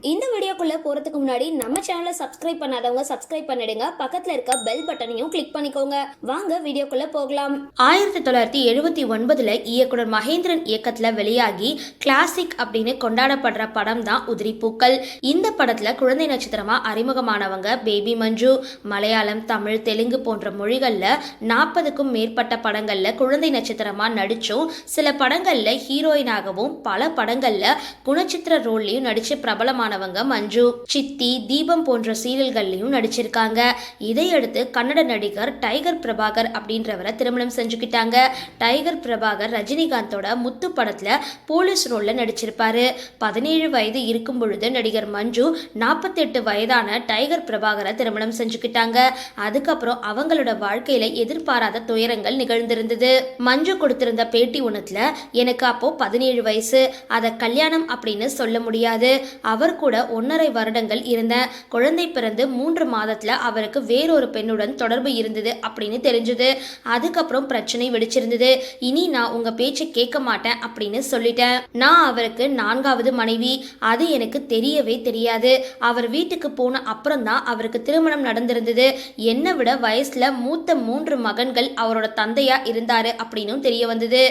இந்த வீடியோக்குள்ளே போறதுக்கு முன்னாடி நம்ம சேனலை சப்ஸ்கிரைப் பண்ணாதவங்க சப்ஸ்கிரைப் பண்ணிடுங்க. பக்கத்தில் இருக்க பெல் பட்டனையும் கிளிக் பண்ணிக்கோங்க. வாங்க வீடியோக்குள்ளே போகலாம். ஆயிரத்தி தொள்ளாயிரத்தி எழுபத்தி ஒன்பதில் இயக்குனர் மகேந்திரன் இயக்கத்தில் வெளியாகி கிளாசிக் அப்படின்னு கொண்டாடப்படுற படம் தான் உதிரிப்பூக்கள் இந்த படத்தில் குழந்தை நட்சத்திரமாக அறிமுகமானவங்க பேபி மஞ்சு மலையாளம் தமிழ் தெலுங்கு போன்ற மொழிகளில் நாற்பதுக்கும் மேற்பட்ட படங்களில் குழந்தை நட்சத்திரமாக நடித்தும் சில படங்களில் ஹீரோயினாகவும் பல படங்களில் குணச்சித்திர ரோல்லையும் நடித்து பிரபலமானவங்க மஞ்சு மஞ்சு சித்தி தீபம் போன்ற சீரியல்கள்லையும் நடிச்சிருக்காங்க. இதையடுத்து கன்னட நடிகர் டைகர் பிரபாகர் அப்படின்றவரை திருமணம் செஞ்சுக்கிட்டாங்க. டைகர் பிரபாகர் ரஜினிகாந்தோட முத்து படத்துல போலீஸ் ரோல்ல நடிச்சிருப்பாரு. பதினேழு வயது இருக்கும் பொழுது நடிகர் மஞ்சு நாற்பத்தெட்டு வயதான டைகர் பிரபாகரை திருமணம் செஞ்சுக்கிட்டாங்க. அதுக்கப்புறம் அவங்களோட வாழ்க்கையில எதிர்பாராத துயரங்கள் நிகழ்ந்திருந்தது. மஞ்சு கொடுத்திருந்த பேட்டி ஒண்ணுத்துல எனக்கு அப்போ பதினேழு வயசு. அதை கல்யாணம் அப்படின்னு சொல்ல முடியாது. அவர் கூட ஒன்றரை வருடங்கள் இருந்தேன் குழந்தை பிறந்து மூன்று மாதத்தில் அவருக்கு வேறொரு பெண்ணுடன் தொடர்பு இருந்தது அப்படின்னு தெரிஞ்சது. அதுக்கப்புறம் பிரச்சனை வெடிச்சிருந்தது. இனி நான் உங்கள் பேச்சை கேட்க மாட்டேன் அப்படின்னு சொல்லிட்டேன். நான் அவருக்கு நான்காவது மனைவி. அது எனக்கு தெரியவே தெரியாது. அவர் வீட்டுக்கு போன அப்புறம் தான் அவருக்கு திருமணம் நடந்திருந்தது. என்னை விட வயசில் மூத்த மூன்று மகன்கள் அவரோட தந்தையாக இருந்தார் அப்படின்னும் தெரிய வந்தது.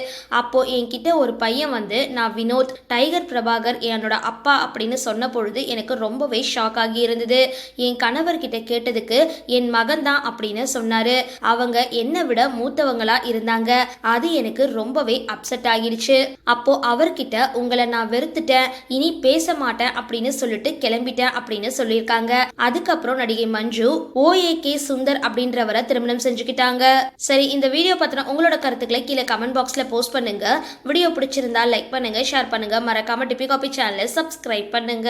அப்போ என்கிட்ட ஒரு பையன் வந்து நான் வினோத் டைகர் பிரபாகர் என்னோட அப்பா அப்படின்னு சொன்ன பொழுது எனக்கு ரொம்பவே ஷாக் ஆகி இருந்தது என் கணவர்கிட்ட கேட்டதுக்கு என் மகன் தான் அப்படின்னு சொன்னாரு. அவங்க என்னை விட மூத்தவங்களா இருந்தாங்க. அது எனக்கு ரொம்பவே அப்செட் ஆகிடுச்சு. அப்போ அவர்கிட்ட உங்களை நான் வெறுத்துட்டேன். இனி பேச மாட்டேன் அப்படின்னு சொல்லிட்டு கிளம்பிட்டேன் அப்படின்னு சொல்லியிருக்காங்க. அதுக்கப்புறம் நடிகை மஞ்சு ஓஏ கே சுந்தர் அப்படின்றவரை திருமணம் செஞ்சுக்கிட்டாங்க. சரி இந்த வீடியோ பத்தின உங்களோட கருத்துக்களை கீழே கமெண்ட் பாக்ஸ்ல போஸ்ட் பண்ணுங்க. வீடியோ பிடிச்சிருந்தா லைக் பண்ணுங்க ஷேர் பண்ணுங்க. மறக்காம டிபி காபி சேனலை சப்ஸ்கிரைப் பண்ணுங்க.